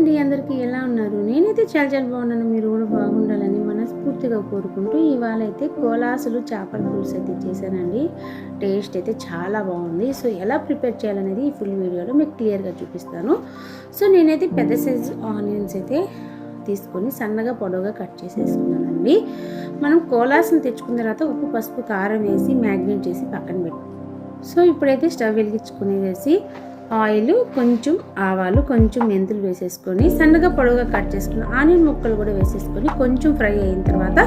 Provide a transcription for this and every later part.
అండి అందరికీ ఎలా ఉన్నారు? నేనైతే చాలా చాలా బాగున్నాను. మీరు కూడా బాగుండాలని మనస్ఫూర్తిగా కోరుకుంటూ ఇవాళ అయితే కోలాసులు చేపల పులుసు అయితే చేశానండి. టేస్ట్ అయితే చాలా బాగుంది. సో ఎలా ప్రిపేర్ చేయాలనేది ఈ ఫుల్ వీడియోలో మీకు క్లియర్గా చూపిస్తాను. సో నేనైతే పెద్ద సైజు ఆనియన్స్ అయితే తీసుకొని సన్నగా పొడవుగా కట్ చేసేసుకున్నానండి. మనం కోలాసులు తెచ్చుకున్న తర్వాత ఉప్పు పసుపు కారం వేసి మ్యాగ్నేట్ చేసి పక్కన పెట్టు. సో ఇప్పుడైతే స్టవ్ వెలిగించుకునేసి ఆయిల్ కొంచెం ఆవాలు కొంచెం మెంతులు వేసేసుకొని సన్నగా పొడవుగా కట్ చేసుకున్న ఆనియన్ ముక్కలు కూడా వేసేసుకొని కొంచెం ఫ్రై అయిన తర్వాత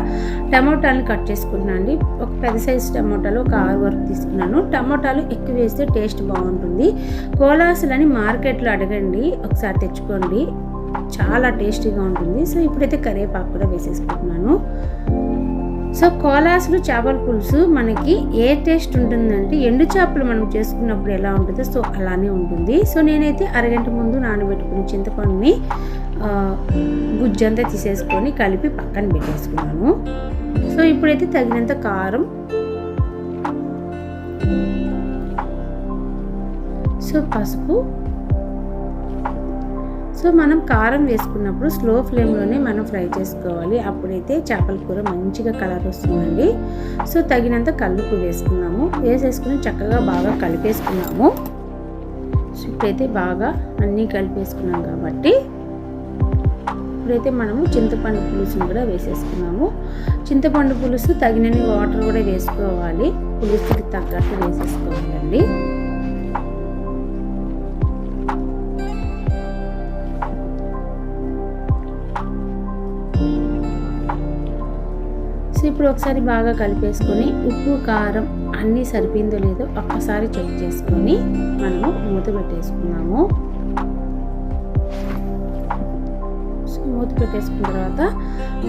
టమోటాలను కట్ చేసుకున్నాను అండి. ఒక పెద్ద సైజు టమోటాలు ఒక ఆరు వరకు తీసుకున్నాను. టమోటాలు ఎక్కువ వేస్తే టేస్ట్ బాగుంటుంది. కోలాసులని మార్కెట్లో అడగండి ఒకసారి తెచ్చుకోండి. చాలా టేస్టీగా ఉంటుంది. సో ఇప్పుడైతే కరివేపాకు కూడా వేసేసుకుంటున్నాను. సో కోలాసులు చేపల పులుసు మనకి ఏ టేస్ట్ ఉంటుందంటే ఎండు చేపలు మనం చేసుకున్నప్పుడు ఎలా ఉంటుందో సో అలానే ఉంటుంది. సో నేనైతే అరగంట ముందు నానబెట్టుకుని చింతపండుని గుజ్జంతా తీసేసుకొని కలిపి పక్కన పెట్టేసుకున్నాను. సో ఇప్పుడైతే తగినంత కారం. సో పసుపు సో మనం కారం వేసుకున్నప్పుడు స్లో ఫ్లేమ్లోనే మనం ఫ్రై చేసుకోవాలి. అప్పుడైతే చేపల కూర మంచిగా కలర్ వస్తుందండి. సో తగినంత కల్లుపు వేసుకున్నాము. వేసేసుకుని చక్కగా బాగా కలిపేసుకున్నాము. సో ఇప్పుడైతే బాగా అన్నీ కలిపేసుకున్నాం కాబట్టి ఇప్పుడైతే మనము చింతపండు పులుసును కూడా వేసేసుకున్నాము. చింతపండు పులుసు తగినన్ని వాటర్ కూడా వేసుకోవాలి. పులుసుకి తగ్గట్టు వేసేసుకోవాలండి. ఇప్పుడు ఒకసారి బాగా కలిపేసుకొని ఉప్పు కారం అన్నీ సరిపోయిందో లేదో ఒక్కసారి చెక్ చేసుకొని మనము మూత పెట్టేసుకున్నాము. సో మూత పెట్టేసుకున్న తర్వాత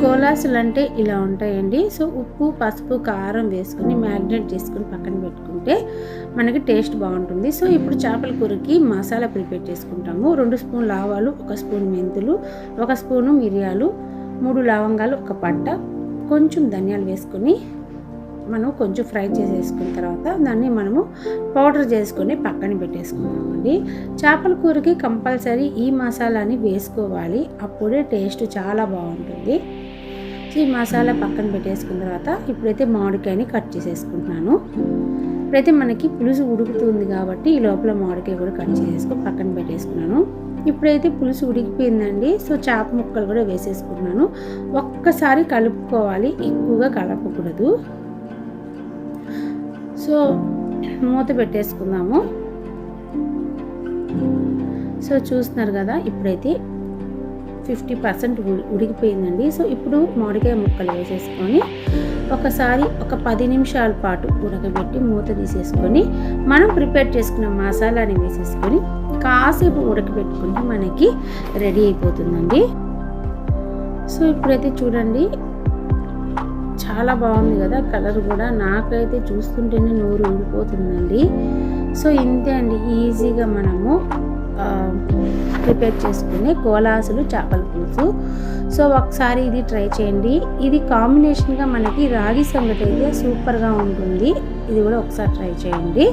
కోలాసులు అంటే ఇలా ఉంటాయండి. సో ఉప్పు పసుపు కారం వేసుకొని మ్యారినేట్ చేసుకుని పక్కన పెట్టుకుంటే మనకి టేస్ట్ బాగుంటుంది. సో ఇప్పుడు చేపల కూరకి మసాలా ప్రిపేర్ చేసుకుంటాము. రెండు స్పూన్లు ఆవాలు ఒక స్పూన్ మెంతులు ఒక స్పూను మిరియాలు మూడు లవంగాలు ఒక పట్ట కొంచెం ధనియాలు వేసుకొని మనం కొంచెం ఫ్రై చేసేసుకున్న తర్వాత దాన్ని మనము పౌడర్ చేసుకొని పక్కన పెట్టేసుకున్నామండి చేపల కూరకి కంపల్సరీ ఈ మసాలాని వేసుకోవాలి. అప్పుడే టేస్ట్ చాలా బాగుంటుంది. ఈ మసాలా పక్కన పెట్టేసుకున్న తర్వాత ఇప్పుడైతే మామిడికాయని కట్ చేసేసుకుంటున్నాను. ఇప్పుడైతే మనకి పులుసు ఉడుకుతుంది కాబట్టి ఈ లోపల మామిడికాయ కూడా కట్ చేసేసుకొని పక్కన పెట్టేసుకున్నాను. ఇప్పుడైతే పులుసు ఉడికిపోయిందండి. సో చేప ముక్కలు కూడా వేసేసుకున్నాను. ఒక్కసారి కలుపుకోవాలి. ఎక్కువగా కలపకూడదు. సో మూత పెట్టేసుకుందాము. సో చూస్తున్నారు కదా ఇప్పుడైతే ఫిఫ్టీ పర్సెంట్ ఉడికిపోయిందండి. సో ఇప్పుడు మామిడికాయ ముక్కలు వేసేసుకొని ఒకసారి ఒక పది నిమిషాల పాటు ఉడకబెట్టి మూత తీసేసుకొని మనం ప్రిపేర్ చేసుకున్న మసాలాని వేసేసుకొని కాసేపు ఉడకబెట్టుకుంటే మనకి రెడీ అయిపోతుందండి. సో ఇప్పుడైతే చూడండి చాలా బాగుంది కదా కలర్ కూడా. నాకైతే చూస్తుంటేనే నోరు ఉండిపోతుందండి సో ఇంతే అండి ఈజీగా మనము ప్రిపేర్ చేసుకునే కోలాసులు చేపల పులుసు. సో ఒకసారి ఇది ట్రై చేయండి. ఇది కాంబినేషన్గా మనకి రాగి సంగటి అయితే సూపర్గా ఉంటుంది. ఇది కూడా ఒకసారి ట్రై చేయండి.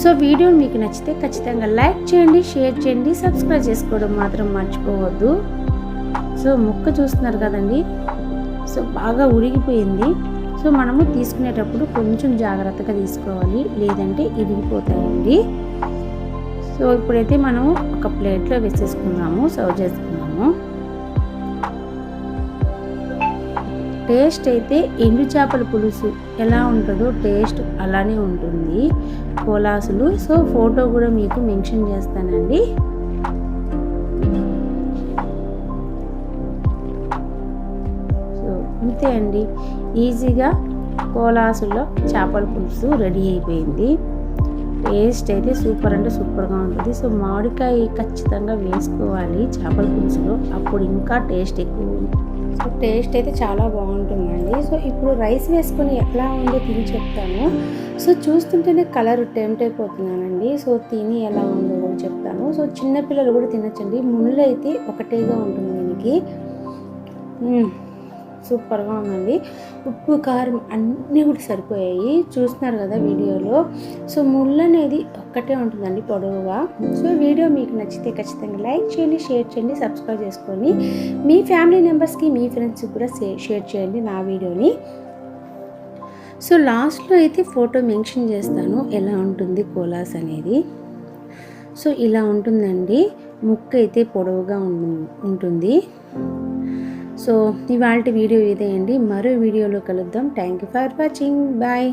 సో వీడియో మీకు నచ్చితే ఖచ్చితంగా లైక్ చేయండి షేర్ చేయండి సబ్స్క్రైబ్ చేసుకోవడం మాత్రం మర్చిపోవద్దు. సో ముక్క చూస్తున్నారు కదండి? సో బాగా ఉడిగిపోయింది. సో మనము తీసుకునేటప్పుడు కొంచెం జాగ్రత్తగా తీసుకోవాలి. లేదంటే ఇరిగిపోతాయండి. సో ఇప్పుడైతే మనం ఒక ప్లేట్లో వేసేసుకున్నాము సర్వ్ చేసుకున్నాము. టేస్ట్ అయితే ఎండు చేపల పులుసు ఎలా ఉంటుందో టేస్ట్ అలానే ఉంటుంది. కోలాసులు సో ఫోటో కూడా మీకు మెన్షన్ చేస్తానండి. సో అంతే అండి. ఈజీగా కోలాసుల్లో చేపల పులుసు రెడీ అయిపోయింది. టేస్ట్ అయితే సూపర్ అంటే సూపర్గా ఉంటుంది. సో మామిడికాయ ఖచ్చితంగా వేసుకోవాలి చేపల పులుసులో. అప్పుడు ఇంకా టేస్ట్ ఎక్కువ సో టేస్ట్ అయితే చాలా బాగుంటుందండి. సో ఇప్పుడు రైస్ వేసుకొని ఎలా ఉందో తిని చెప్తాను. సో చూస్తుంటేనే కలర్ టెంప్ట్ అయిపోతున్నానండి. సో తిని ఎలా ఉందో కూడా చెప్తాను. సో చిన్నపిల్లలు కూడా తినచ్చండి. ముళ్ళు అయితే ఒకటేగా ఉంటుంది దీనికి. సూపర్గా ఉందండి. ఉప్పు కారం అన్నీ కూడా సరిపోయాయి. చూస్తున్నారు కదా వీడియోలో. సో ముళ్ళు అనేది ఒక్కటే ఉంటుందండి పొడవుగా. సో వీడియో మీకు నచ్చితే ఖచ్చితంగా లైక్ చేయండి షేర్ చేయండి సబ్స్క్రైబ్ చేసుకొని మీ ఫ్యామిలీ మెంబర్స్కి మీ ఫ్రెండ్స్కి కూడా షేర్ చేయండి నా వీడియోని. సో లాస్ట్లో అయితే ఫోటో మెన్షన్ చేస్తాను. ఎలా ఉంటుంది కోలాస్ అనేది. సో ఇలా ఉంటుందండి. ముక్క అయితే పొడవుగా ఉం- ఉంటుంది. సో ఇవాళ వీడియో ఇదే అండి. మరో వీడియోలో కలుద్దాం. Thank you for watching bye